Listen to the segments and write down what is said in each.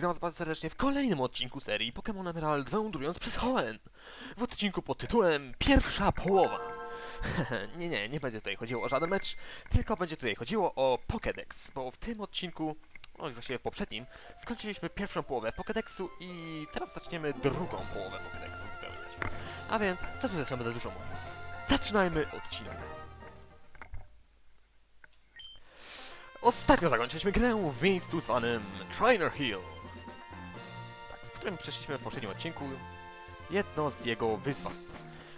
witam was bardzo serdecznie w kolejnym odcinku serii Pokémon Emerald wędrując przez Hoenn. W odcinku pod tytułem Pierwsza połowa. nie, nie, nie będzie tutaj chodziło o żaden mecz, tylko będzie tutaj chodziło o Pokédex, bo w tym odcinku, no już właściwie w poprzednim, skończyliśmy pierwszą połowę Pokédexu i teraz zaczniemy drugą połowę Pokédexu wypełniać. A więc, co tu zaczynamy za dużo mówić? Zaczynajmy odcinek. Ostatnio zakończyliśmy grę w miejscu zwanym Trainer Hill. Którym przeszliśmy w poprzednim odcinku jedno z jego wyzwań.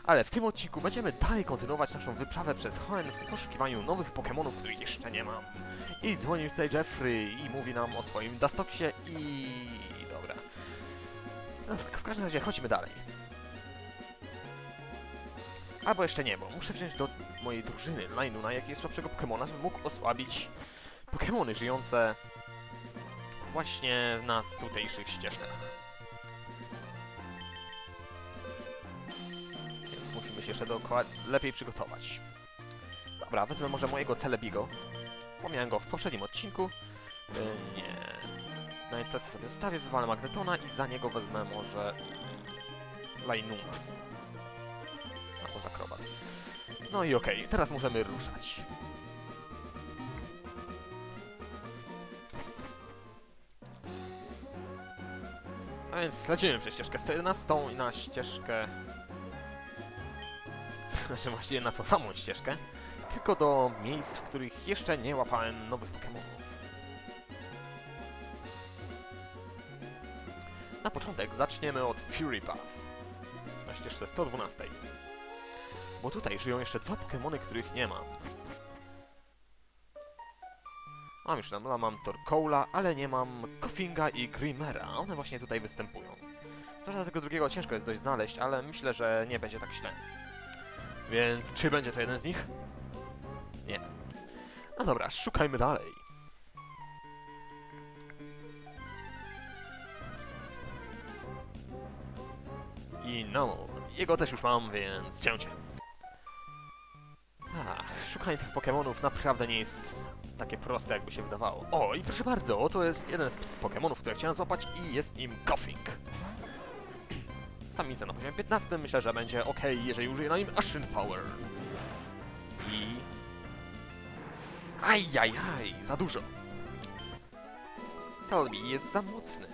Ale w tym odcinku będziemy dalej kontynuować naszą wyprawę przez Hoenn w poszukiwaniu nowych Pokémonów, których jeszcze nie mam. I dzwoni tutaj Jeffrey i mówi nam o swoim Dastoksie i... dobra. No tak, w każdym razie chodźmy dalej. Albo jeszcze nie, bo muszę wziąć do mojej drużyny Linuna jakiegoś słabszego Pokemona, żeby mógł osłabić Pokemony żyjące właśnie na tutejszych ścieżkach. Się jeszcze dookoła lepiej przygotować. Dobra, wezmę może mojego Celebigo. Pomijałem go w poprzednim odcinku. Yy, nie. Najtest sobie zostawię, wywalę Magnetona i za niego wezmę może... Lainuma. Albo Zakrobat. No i okej, teraz możemy ruszać. A więc lecimy przez ścieżkę 111 i na ścieżkę... Znaczy właściwie na tą samą ścieżkę, tylko do miejsc, w których jeszcze nie łapałem nowych Pokémonów. Na początek zaczniemy od Fury Path, na ścieżce 112. Bo tutaj żyją jeszcze dwa Pokémony, których nie mam. Mam już Namla, mam Torkoula, ale nie mam Koffinga i Grimera. One właśnie tutaj występują. Zresztą tego drugiego ciężko jest dość znaleźć, ale myślę, że nie będzie tak źle. Więc czy będzie to jeden z nich? Nie. No dobra, szukajmy dalej. I no, jego też już mam, więc cięcie. Ach, szukanie tych Pokémonów naprawdę nie jest takie proste, jakby się wydawało. O, i proszę bardzo, oto jest jeden z Pokémonów, które chciałem złapać i jest nim Koffing. Samica na poziomie 15, myślę, że będzie ok, jeżeli użyję na nim Ashen Power. I... Ajajaj, za dużo. Salmi jest za mocny.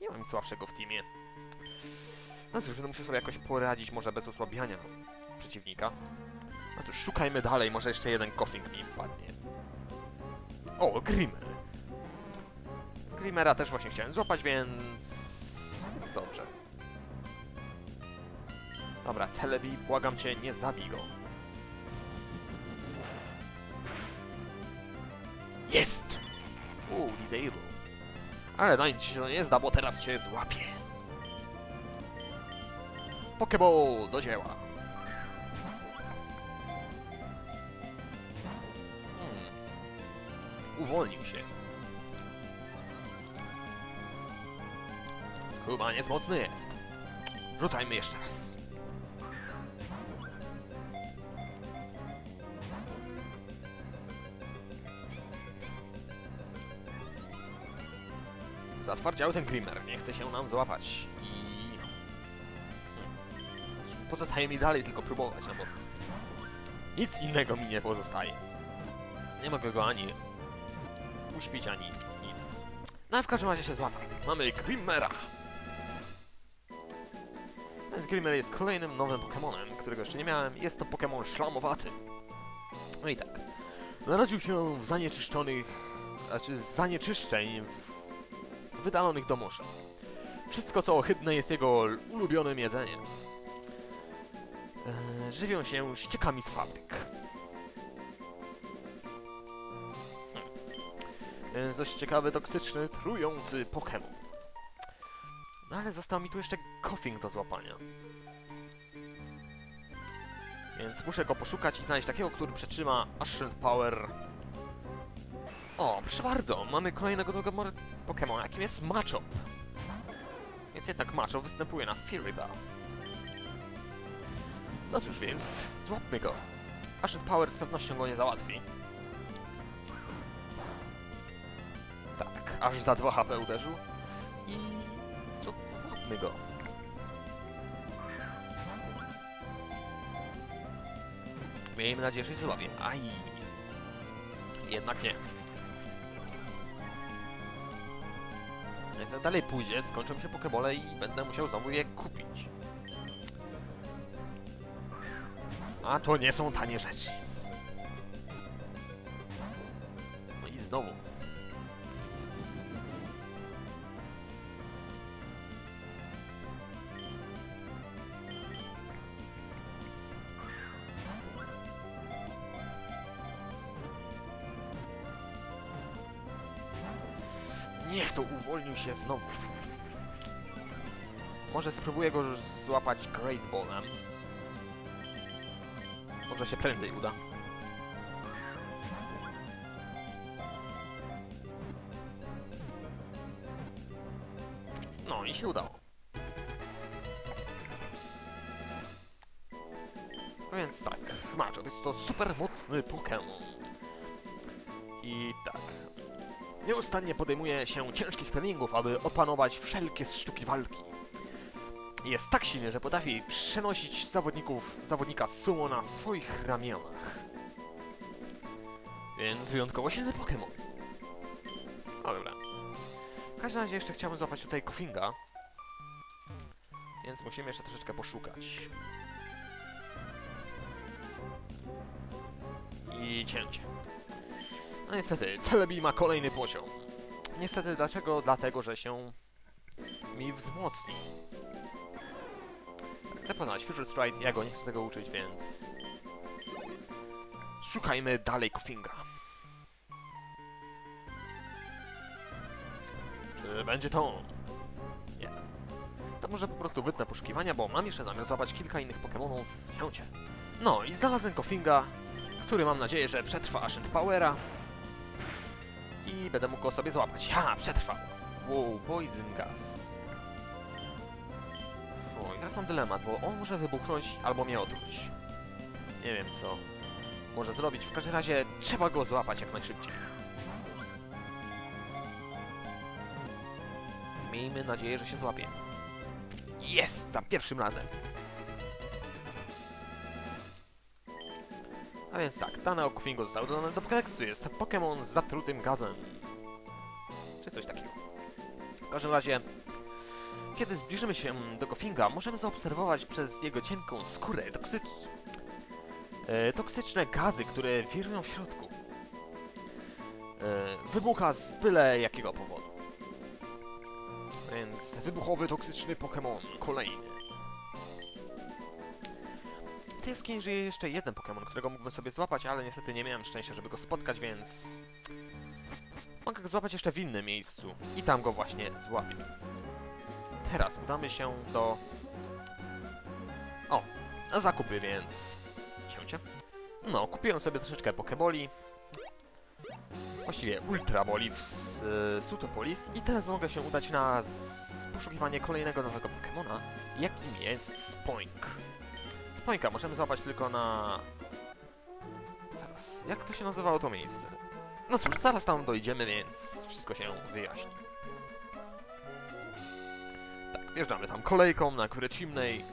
Nie mam słabszego w teamie. No cóż, będę musiał sobie jakoś poradzić, może bez osłabiania przeciwnika. No to szukajmy dalej, może jeszcze jeden Koffing mi wpadnie. O, Grimmer. Grimmera też właśnie chciałem złapać, więc... jest dobrze. Dobra, Telebi, błagam cię, nie zabij go. Jest! Uuu, disable. Ale no nic się to nie zda, bo teraz cię złapię. Pokeball do dzieła. Hmm. Uwolnił się. Skubaniec mocny jest. Rzucajmy jeszcze raz. Zatwardział ten Grimmer, nie chce się nam złapać i... Hmm. Pozostaje mi dalej tylko próbować, no bo... Nic innego mi nie pozostaje. Nie mogę go ani uśpić, ani nic. No w każdym razie się złapał. Mamy Grimmera. Więc Grimmer jest kolejnym nowym Pokemonem, którego jeszcze nie miałem. Jest to Pokemon szlamowaty. No i tak. Narodził się w zanieczyszczonych... Znaczy z zanieczyszczeń w wydalonych do morza. Wszystko co ohydne jest jego ulubionym jedzeniem. Eee, żywią się ściekami z fabryk. Eee, Dość ciekawy, toksyczny, trujący Pokémon. No ale został mi tu jeszcze Koffing do złapania. Więc muszę go poszukać i znaleźć takiego, który przetrzyma Ashen Power. O, proszę bardzo, mamy kolejnego nowego mo- Pokemona, jakim jest Machop. Więc jednak Machop występuje na Fury Bow. No cóż więc, złapmy go. Ashen Power z pewnością go nie załatwi. Tak, aż za 2 HP uderzył. I... go. Miejmy nadzieję, że się złapie. Aj. Jednak nie. Jak tak dalej pójdzie, skończą się pokebole i będę musiał znowu je kupić. A to nie są tanie rzeczy. No i znowu. Się znowu. Może spróbuję go złapać Great Ballem. Może się prędzej uda. No i się udało. No więc tak, Machop jest to super mocny Pokémon. I. Nieustannie podejmuje się ciężkich treningów, aby opanować wszelkie sztuki walki. Jest tak silny, że potrafi przenosić zawodników, zawodnika sumo na swoich ramionach. Więc wyjątkowo silny Pokémon. No dobra. W każdym razie jeszcze chciałbym złapać tutaj Kofinga. Więc musimy jeszcze troszeczkę poszukać. I cięcie. No niestety, Celebi ma kolejny poziom. Niestety, dlaczego? Dlatego, że się mi wzmocni. Chcę poznać Future Stride, ja go nie chcę tego uczyć, więc... Szukajmy dalej Kofinga. Czy będzie to? Nie. To może po prostu wytnę poszukiwania, bo mam jeszcze zamiar złapać kilka innych Pokémonów w siącie. No i znalazłem Kofinga, który mam nadzieję, że przetrwa Ascent Powera. I będę mógł go sobie złapać. Ha, przetrwał. Wow, Poison Gas. O, teraz mam dylemat, bo on może wybuchnąć albo mnie otruć. Nie wiem co może zrobić. W każdym razie trzeba go złapać jak najszybciej. Miejmy nadzieję, że się złapie. Jest! Za pierwszym razem. A więc tak, dane o Kofingo zostały dodane do Pokédexu. Jest Pokémon z zatrutym gazem. Czy coś takiego. W każdym razie, kiedy zbliżymy się do Kofinga, możemy zaobserwować przez jego cienką skórę toksycz... e, toksyczne gazy, które wirują w środku. E, wybucha z byle jakiego powodu. Więc wybuchowy, toksyczny Pokémon. Kolejny. W tej jaskini żyje jeszcze jeden Pokémon, którego mógłbym sobie złapać, ale niestety nie miałem szczęścia, żeby go spotkać, więc... Mogę go złapać jeszcze w innym miejscu. I tam go właśnie złapię. Teraz udamy się do... O, zakupy, więc... Cięcie. No, kupiłem sobie troszeczkę Pokeboli. Właściwie Ultra Boli w s- y, Sutopolis i teraz mogę się udać na poszukiwanie kolejnego nowego Pokemona, jakim jest Spoink. Spoinka możemy złapać tylko na... Zaraz, jak to się nazywało to miejsce? No cóż, zaraz tam dojdziemy, więc wszystko się wyjaśni. Tak, wjeżdżamy tam kolejką na górę Cimnej.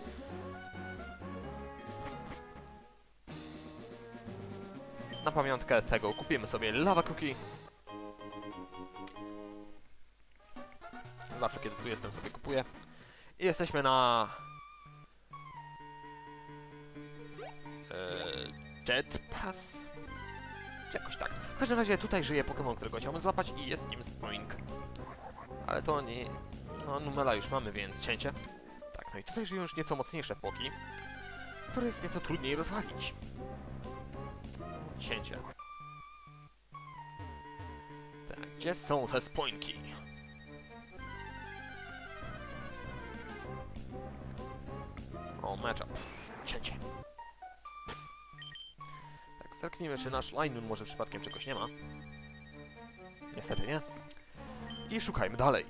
Na pamiątkę tego kupimy sobie Lava Cookie. Zawsze kiedy tu jestem sobie kupuję. I jesteśmy na... Jet Pass? Czy jakoś tak. W każdym razie tutaj żyje Pokémon, którego chciałbym złapać i jest nim Spoink. Ale to nie... No, Numela już mamy, więc cięcie. Tak, no i tutaj żyją już nieco mocniejsze Poki, które jest nieco trudniej rozwalić. Cięcie. Tak, gdzie są te Spoinki? O, matchup. Cięcie. Zerknijmy, czy nasz Linun może przypadkiem czegoś nie ma. Niestety nie. I szukajmy dalej.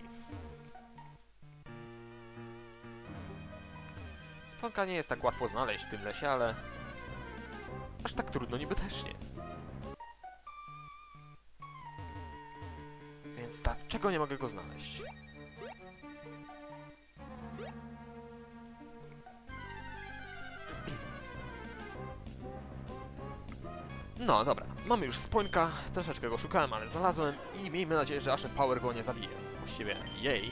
Sponka nie jest tak łatwo znaleźć w tym lesie, ale... Aż tak trudno niby też nie. Więc tak, czego nie mogę go znaleźć? No dobra, mamy już spońka, troszeczkę go szukałem, ale znalazłem i miejmy nadzieję, że Ashen Power go nie zabije. Właściwie jej.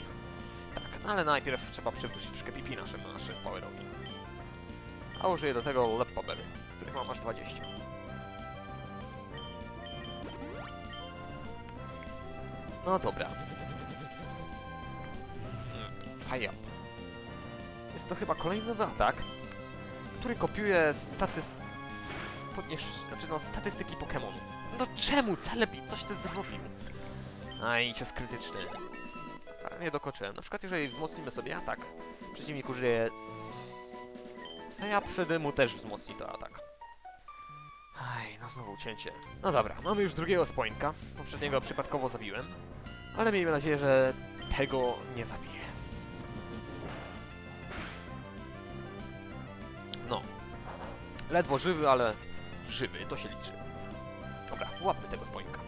Tak, no ale najpierw trzeba przywrócić troszkę pipi naszym, naszym Powerowi. A użyję do tego Lep których mam aż 20. No dobra. Up. Jest to chyba kolejny atak, który kopiuje statyst... Podniesz... Znaczy no, statystyki Pokémonów. No czemu? Celebi, coś ty zrobił. Aj, cios krytyczny. Nie dokoczyłem. Na przykład jeżeli wzmocnimy sobie atak, przeciwnik użyje... Zajab wtedy mu też wzmocni to atak. Aj, no znowu cięcie. No dobra, mamy już drugiego spoinka. Poprzedniego przypadkowo zabiłem. Ale miejmy nadzieję, że tego nie zabije. No. Ledwo żywy, ale żywy, to się liczy. Dobra, łapmy tego spoinka.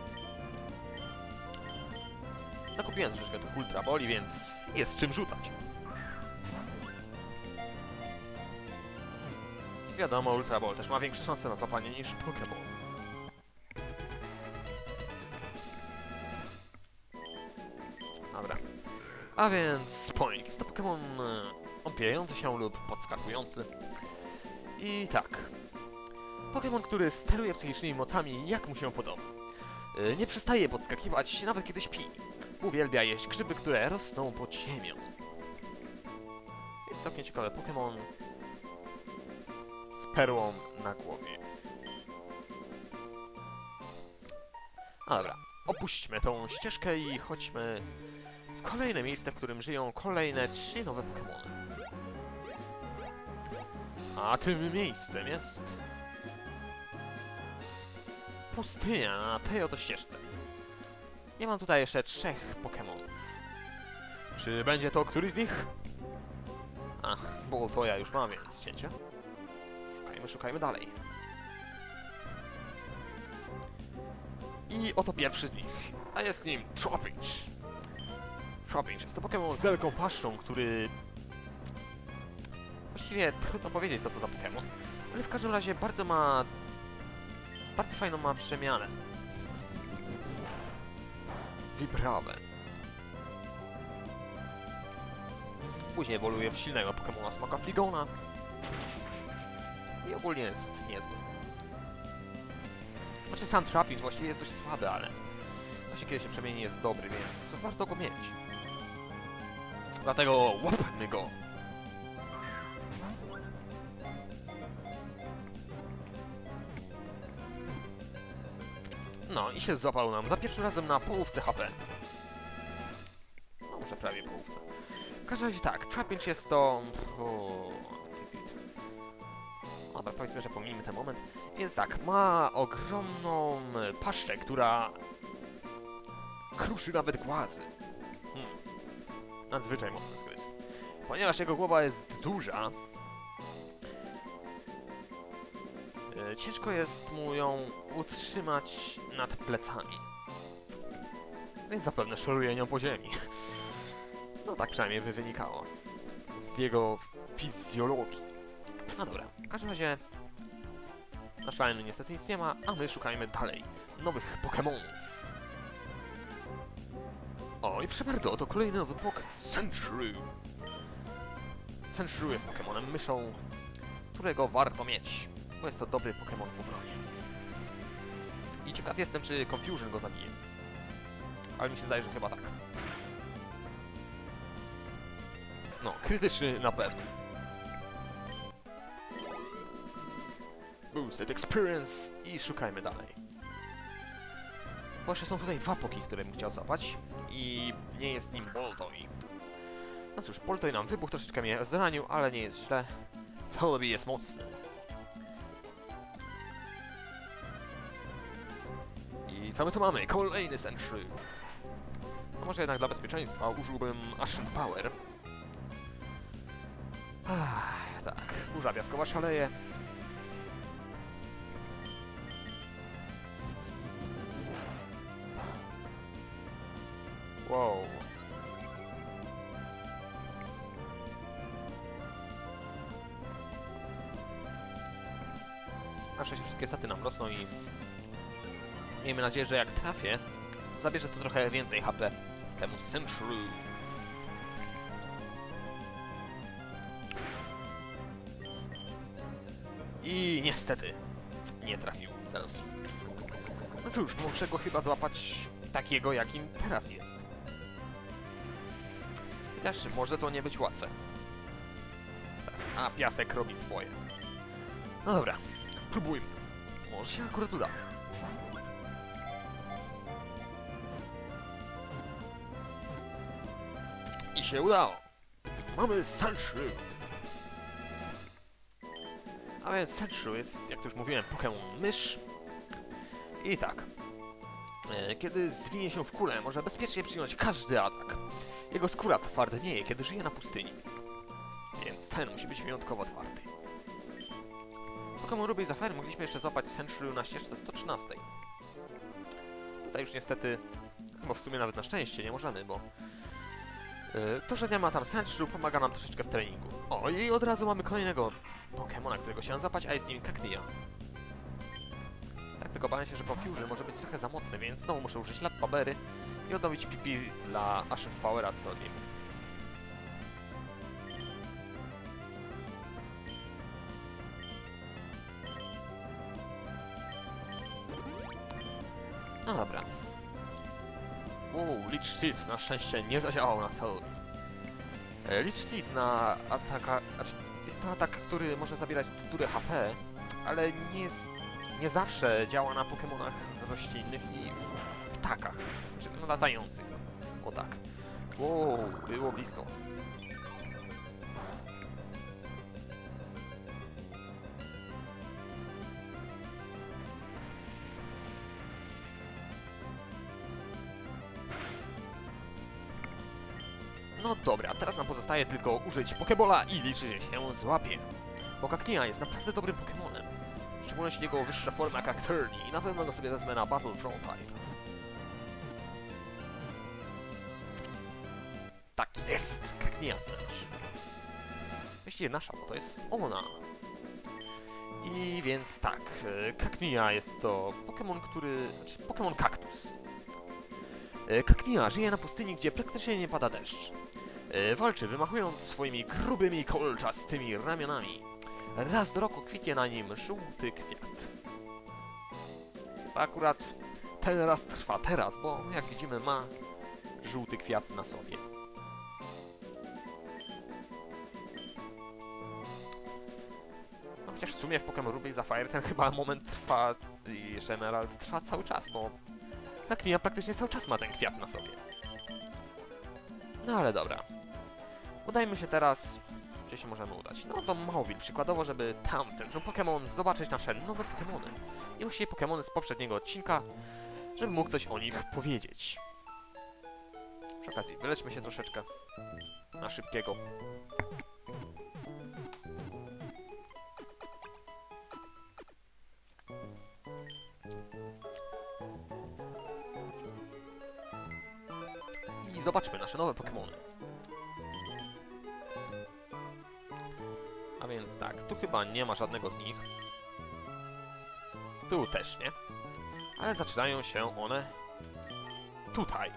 Zakupiłem troszeczkę tych ultra boli, więc jest czym rzucać. Wiadomo, ultra ball też ma większe szanse na złapanie niż pokeball. Dobra. A więc Spoink. Jest to Pokémon e, opierający się lub podskakujący. I tak. Pokémon, który steruje psychicznymi mocami jak mu się podoba. E, Nie przestaje podskakiwać nawet kiedy śpi. Uwielbia jeść grzyby, które rosną pod ziemią. Jest całkiem ciekawy Pokémon z perłą na głowie. A dobra, opuśćmy tą ścieżkę i chodźmy w kolejne miejsce, w którym żyją kolejne trzy nowe Pokémony. A tym miejscem jest... Pustynia na tej oto ścieżce. Ja mam tutaj jeszcze trzech Pokémonów. Czy będzie to któryś z nich? Ach, bo to ja już mam, więc cięcie. Szukajmy, szukajmy dalej. I oto pierwszy z nich, a jest nim Trapinch. Trapinch jest to Pokémon z wielką paszczą, który... Właściwie trudno powiedzieć co to za Pokémon, ale w każdym razie bardzo ma... Bardzo fajną ma przemianę. Wiprawę. Później ewoluuje w silnego Pokémona Smaka Fligona. I ogólnie jest niezły. Znaczy sam Trapinch właściwie jest dość słaby, ale właśnie kiedy się przemieni jest dobry, więc warto go mieć. Dlatego łapmy go! No i się złapał nam za pierwszym razem na połówce HP. No może prawie połówce. W każdym razie tak, Trapinch jest to... O... Dobra, powiedzmy, że pomijmy ten moment. Więc tak, ma ogromną paszczę, która kruszy nawet głazy. Hmm. Nadzwyczaj mocny zgryz. Ponieważ jego głowa jest duża, ciężko jest mu ją utrzymać nad plecami. Więc zapewne szoruje nią po ziemi. No tak przynajmniej by wynikało. Z jego fizjologii. No dobra, w każdym razie na szaleniu niestety nic nie ma, a my szukajmy dalej nowych Pokémonów. O, i proszę bardzo, to kolejny nowy Pokémon, Sandshrew. Sandshrew jest Pokémonem myszą, którego warto mieć, bo jest to dobry Pokémon w obronie. I ciekaw jestem, czy Confusion go zabije. Ale mi się zdaje, że chyba tak. No, krytyczny na pewno. Boosted Experience i szukajmy dalej. Bo jeszcze są tutaj dwa poki, które bym chciał złapać i nie jest nim Boltoy. No cóż, Boltoy nam wybuch troszeczkę mnie zranił, ale nie jest źle. Celebi jest mocny. I co my tu mamy? Kolejny Sentry. A może jednak dla bezpieczeństwa użyłbym Ashen Power. Ach, tak, burza piaskowa szaleje. Miejmy nadzieję, że jak trafię, zabierze to trochę więcej HP temu Century. I niestety nie trafił Zeus. No cóż, muszę go chyba złapać takiego, jakim teraz jest. Chociaż może to nie być łatwe. A piasek robi swoje. No dobra, próbujmy. Może się akurat uda. Się udało. Mamy Sandshrew. A więc Sandshrew jest, jak już mówiłem, Pokémon mysz. I tak. E, Kiedy zwinie się w kulę, może bezpiecznie przyjąć każdy atak. Jego skóra twardnieje, kiedy żyje na pustyni. Więc ten musi być wyjątkowo twardy. Pokémon Ruby i Zafire mogliśmy jeszcze złapać Sandshrew na ścieżce 113. Tutaj już niestety, bo w sumie nawet na szczęście nie możemy, bo to, że nie ma tam Sandshrew pomaga nam troszeczkę w treningu. O, i od razu mamy kolejnego Pokemona, którego chciałem zapać, a jest nim Cacnea. Tak, tylko obawiam się, że Confusion może być trochę za mocny, więc znowu muszę użyć Lab Babery i odnowić pipi dla Ashen Powera, co od nim. Seed na szczęście nie zadziałał na celu. E, Seed na ataka... Znaczy, jest to atak, który może zabierać strukturę HP, ale nie jest... Nie zawsze działa na Pokemonach roślinnych i ptakach. Czy no, latających. O tak. Wow, było blisko. No dobra, teraz nam pozostaje tylko użyć Pokebola i liczyć że się złapie. Bo Cacnea jest naprawdę dobrym Pokemonem. W szczególności jego wyższa forma Cacturni i na pewno go sobie wezmę na Battlefront Type. Tak jest! Cacnea Smash. Właściwie nasza, bo to jest ona. I więc tak, e, Cacnea jest to Pokémon, który... znaczy Pokémon kaktus. E, Cacnea żyje na pustyni, gdzie praktycznie nie pada deszcz. E, Walczy, wymachując swoimi grubymi, kolczastymi ramionami. Raz do roku kwitnie na nim żółty kwiat. Akurat ten raz trwa teraz, bo jak widzimy ma żółty kwiat na sobie. No chociaż w sumie w Pokémon Ruby i ten chyba moment trwa jeszcze Emerald trwa cały czas, bo tak nie, praktycznie cały czas ma ten kwiat na sobie. No ale dobra. Udajmy się teraz, gdzie się możemy udać. No do Mauville, przykładowo, żeby tam w centrum Pokémon zobaczyć nasze nowe Pokémony. I właściwie Pokémony z poprzedniego odcinka, żebym mógł coś o nich powiedzieć. Przy okazji, wyleczmy się troszeczkę na szybkiego. I zobaczmy nasze nowe Pokémony. Więc tak, tu chyba nie ma żadnego z nich. Tu też nie. Ale zaczynają się one tutaj.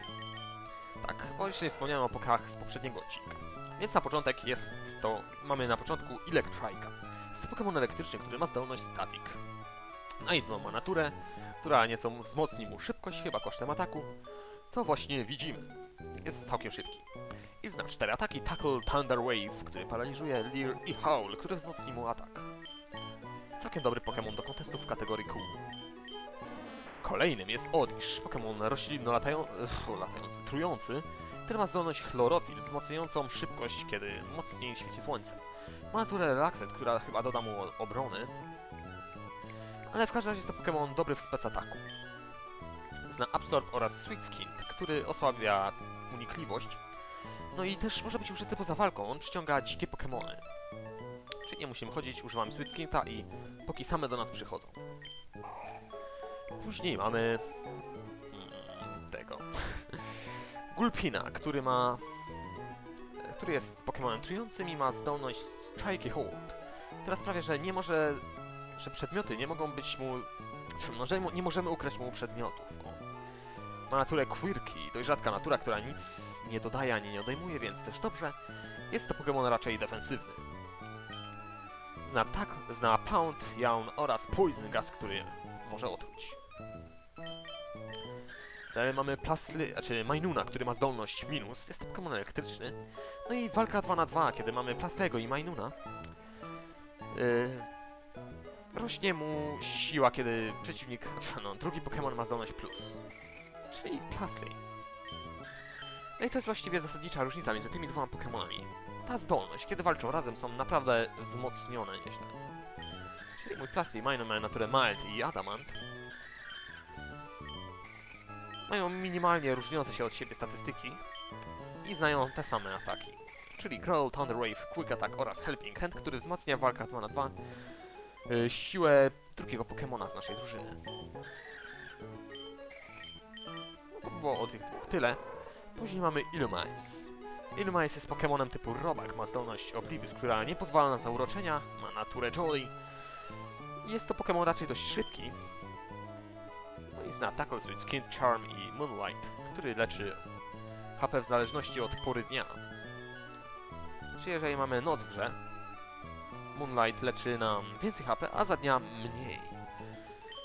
Tak, nie wspomniałem o pokach z poprzedniego odcinka. Więc na początek jest to... Mamy na początku Electrika. Jest to Pokémon elektryczny, który ma zdolność Static. A jedną ma naturę, która nieco wzmocni mu szybkość, chyba kosztem ataku, co właśnie widzimy. Jest całkiem szybki. I zna cztery ataki Tackle Thunder Wave, który paraliżuje Leer i Howl, który wzmocni mu atak. Całkiem dobry Pokémon do kontestów w kategorii Q. Kolejnym jest Odish, Pokémon roślinno-latający, latający, trujący, który ma zdolność chlorofil, wzmacniającą szybkość, kiedy mocniej świeci słońce. Ma naturę Relaxet, która chyba doda mu obrony, ale w każdym razie jest to Pokémon dobry w specataku. Zna Absorb oraz Sweet Skin, który osłabia unikliwość, no i też może być użyty poza walką, on przyciąga dzikie Pokémony. Czyli nie musimy chodzić, używamy Sweet Skinta i póki same do nas przychodzą. Później mamy... mm, tego... Gulpina, który ma... który jest Pokemonem trującym i ma zdolność Strike Hold, która sprawia, że nie może... że przedmioty nie mogą być mu... no, że nie możemy ukraść mu przedmiotów. Ma naturę Quirky, dość rzadka natura, która nic nie dodaje ani nie odejmuje, więc też dobrze. Jest to Pokémon raczej defensywny. Zna, tak, zna Pound, Yawn oraz Poison Gas, który może otruć. Dalej mamy Plasly, znaczy Majnuna, który ma zdolność minus. Jest to Pokémon elektryczny. No i walka 2 na 2, kiedy mamy Plaslego i Majnuna. Yy, rośnie mu siła, kiedy przeciwnik, no, drugi Pokémon ma zdolność plus. Czyli Plasly. No i to jest właściwie zasadnicza różnica między tymi dwoma Pokémonami. Ta zdolność, kiedy walczą razem, są naprawdę wzmocnione nieźle. Czyli mój Plasty i Minor mają naturę Mild i Adamant. Mają minimalnie różniące się od siebie statystyki i znają te same ataki. Czyli Growl, Thunder Wave, Quick Attack oraz Helping Hand, który wzmacnia w walkach 2 na 2 y, siłę drugiego Pokemona z naszej drużyny. To by było o tych dwóch tyle. Później mamy Illumise. Illumise jest Pokemonem typu Robak, ma zdolność Oblivious, która nie pozwala na zauroczenia, ma naturę Jolly. Jest to Pokemon raczej dość szybki. No i zna Tackle Switch, Skin Charm i Moonlight, który leczy HP w zależności od pory dnia. Czyli jeżeli mamy noc w grze, Moonlight leczy nam więcej HP, a za dnia mniej.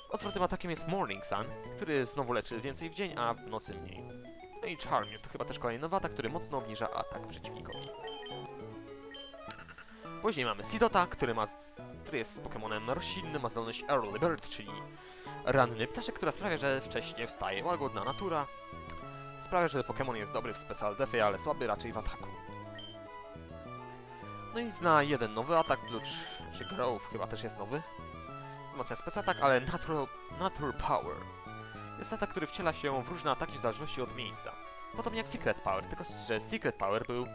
Odwrotnym atakiem jest Morning Sun, który znowu leczy więcej w dzień, a w nocy mniej. No i Charm jest to chyba też kolejny nowy atak, który mocno obniża atak przeciwnikowi. Później mamy Sidota, który, ma, który jest Pokemonem roślinnym, ma zdolność Early Bird, czyli ranny ptaszek, która sprawia, że wcześnie wstaje. Łagodna natura. Sprawia, że Pokémon jest dobry w Special Defy, ale słaby raczej w ataku. No i zna jeden nowy atak, klucz, czy Growth chyba też jest nowy. Wzmacnia Spec Attack, ale Natural, natural Power. Jest atak, który wciela się w różne ataki w zależności od miejsca. Podobnie jak Secret Power, tylko że Secret Power był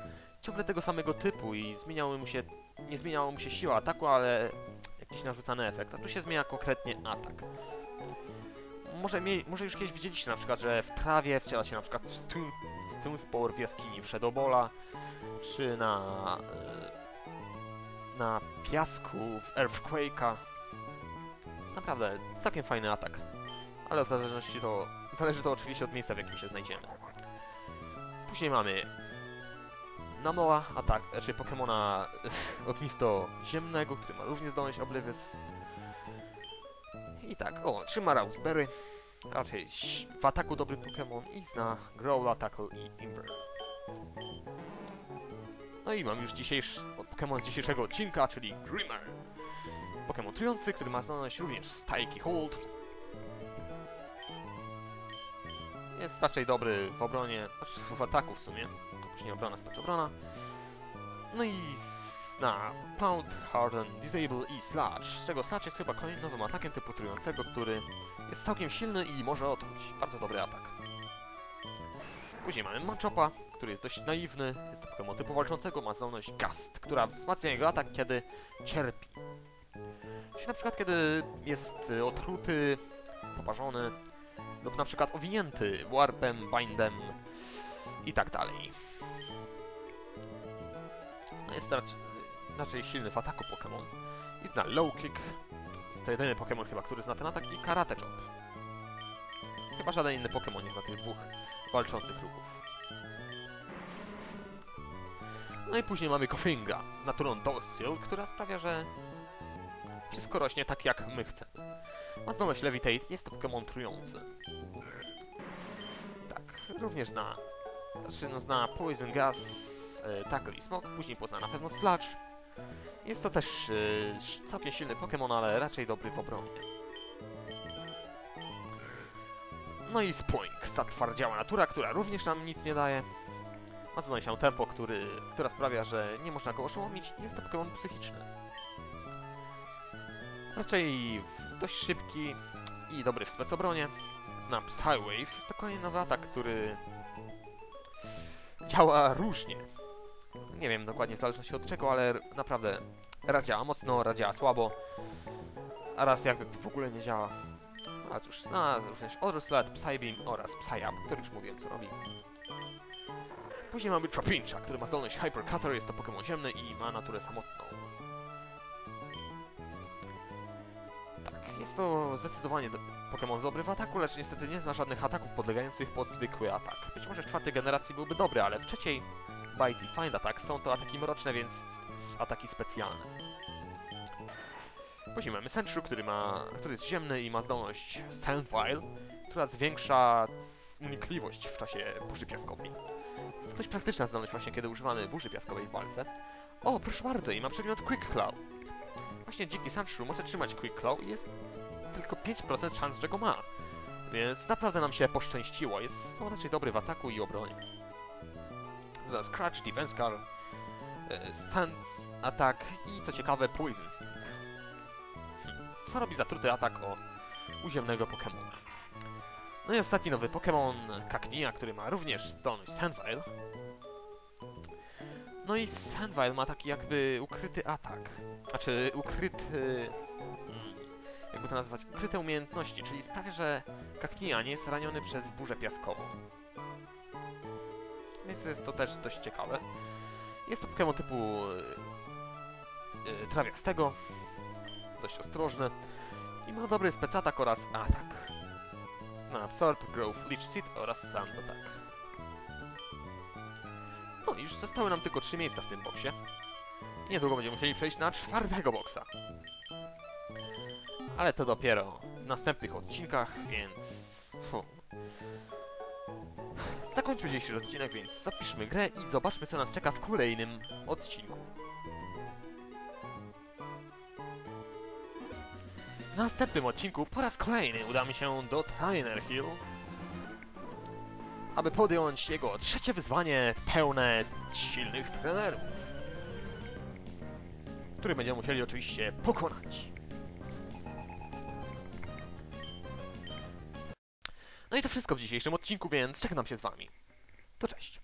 ciągle tego samego typu i zmieniały mu się, nie zmieniała mu się siła ataku, ale jakiś narzucany efekt. A tu się zmienia konkretnie atak. Może, może już kiedyś widzieliście na przykład, że w trawie wciela się na przykład stun Spore w jaskini w Shadowbola, czy na, e, na piasku w Earthquake'a. Naprawdę, całkiem fajny atak. Ale w zależności to, zależy to oczywiście od miejsca, w jakim się znajdziemy. Później mamy Namoa, atak, znaczy Pokemona ognisto-ziemnego, który ma również zdolność Oblivious. I tak, o, trzyma Raspberry, raczej w ataku dobry Pokémon i zna Growla, Tackle i Imber. No i mam już dzisiejszy Pokémon z dzisiejszego odcinka, czyli Grimmer. Pokémon trujący, który ma zdolność również Stajki Hold. Jest raczej dobry w obronie, znaczy w ataku w sumie. Później obrona, spacobrona. No i zna Pound, Harden, Disable i Sludge, z czego Sludge jest chyba kolejnym nowym atakiem typu trującego, który jest całkiem silny i może otruć. Bardzo dobry atak. Później mamy Manchopa, który jest dość naiwny, jest to Pokémon typu walczącego, ma zdolność Gust, która wzmacnia jego atak, kiedy cierpi. Czyli na przykład, kiedy jest y, otruty, poparzony, lub na przykład owinięty warpem, bindem i tak dalej. No jest raczej, raczej silny w ataku Pokémon. I zna Low Kick. Jest to jedyny Pokémon chyba, który zna ten atak i Karate Chop. Chyba żaden inny Pokémon nie zna tych dwóch walczących ruchów. No i później mamy Kofinga z naturą Docile, która sprawia, że wszystko rośnie tak jak my chcemy. Ma zdolność Levitate, jest to Pokémon trujący. Tak, również zna, znaczy no zna Poison Gas, e, Tackle i Smog, później pozna na pewno Sludge. Jest to też e, całkiem silny Pokémon, ale raczej dobry w obronie. No i Spoink, zatwardziała natura, która również nam nic nie daje. Ma zdolność się tempo, który, która sprawia, że nie można go oszołomić jest to Pokémon psychiczny. Raczej dość szybki i dobry w specobronie. Zna Psywave, jest to kolejny nowy atak, który działa różnie. Nie wiem dokładnie w zależności od czego, ale naprawdę raz działa mocno, raz działa słabo, a raz jakby w ogóle nie działa. A cóż, zna również Odor Sled, Psybeam oraz Psyup, który już mówiłem co robi. Później mamy Trapincha, który ma zdolność Hyper Cutter, jest to Pokémon ziemny i ma naturę samotną. Jest to zdecydowanie do Pokémon dobry w ataku, lecz niestety nie zna żadnych ataków podlegających pod zwykły atak. Być może w czwartej generacji byłby dobry, ale w trzeciej Bite i Find Attack są to ataki mroczne, więc ataki specjalne. Później mamy Sentry, który ma, który jest ziemny i ma zdolność Sandvile, która zwiększa unikliwość w czasie burzy piaskowej. Jest to dość praktyczna zdolność właśnie, kiedy używamy burzy piaskowej w walce. O, proszę bardzo, i ma przedmiot Quick Claw. Właśnie dziki Sandshrew może trzymać Quick Claw i jest tylko 5% szans, że go ma. Więc naprawdę nam się poszczęściło. Jest to raczej dobry w ataku i obronie. Za Scratch, Defense Car, e, Stance Attack i co ciekawe Poison Sting. Hmm. Co robi zatruty atak o uziemnego Pokémona? No i ostatni nowy Pokémon, Kaknia, który ma również zdolność Sandvile. No i Sandvile ma taki jakby ukryty atak. Znaczy ukryty... mm, Jakby to nazwać? Ukryte umiejętności, czyli sprawia, że Kaknia nie jest raniony przez burzę piaskową. Więc jest to też dość ciekawe. Jest to Pokémon typu yy, trawiastego, dość ostrożny i ma dobry specatak oraz atak. Zna Absorb, Growth, Leech Seed oraz Sand Attack. No i już zostały nam tylko trzy miejsca w tym boksie. I niedługo będziemy musieli przejść na czwartego boksa. Ale to dopiero w następnych odcinkach, więc... Fu. Zakończmy dzisiejszy odcinek, więc zapiszmy grę i zobaczmy co nas czeka w kolejnym odcinku. W następnym odcinku po raz kolejny udamy się do Trainer Hill, aby podjąć jego trzecie wyzwanie pełne silnych trenerów, który będziemy musieli oczywiście pokonać. No i to wszystko w dzisiejszym odcinku, więc żegnam się z wami. To cześć.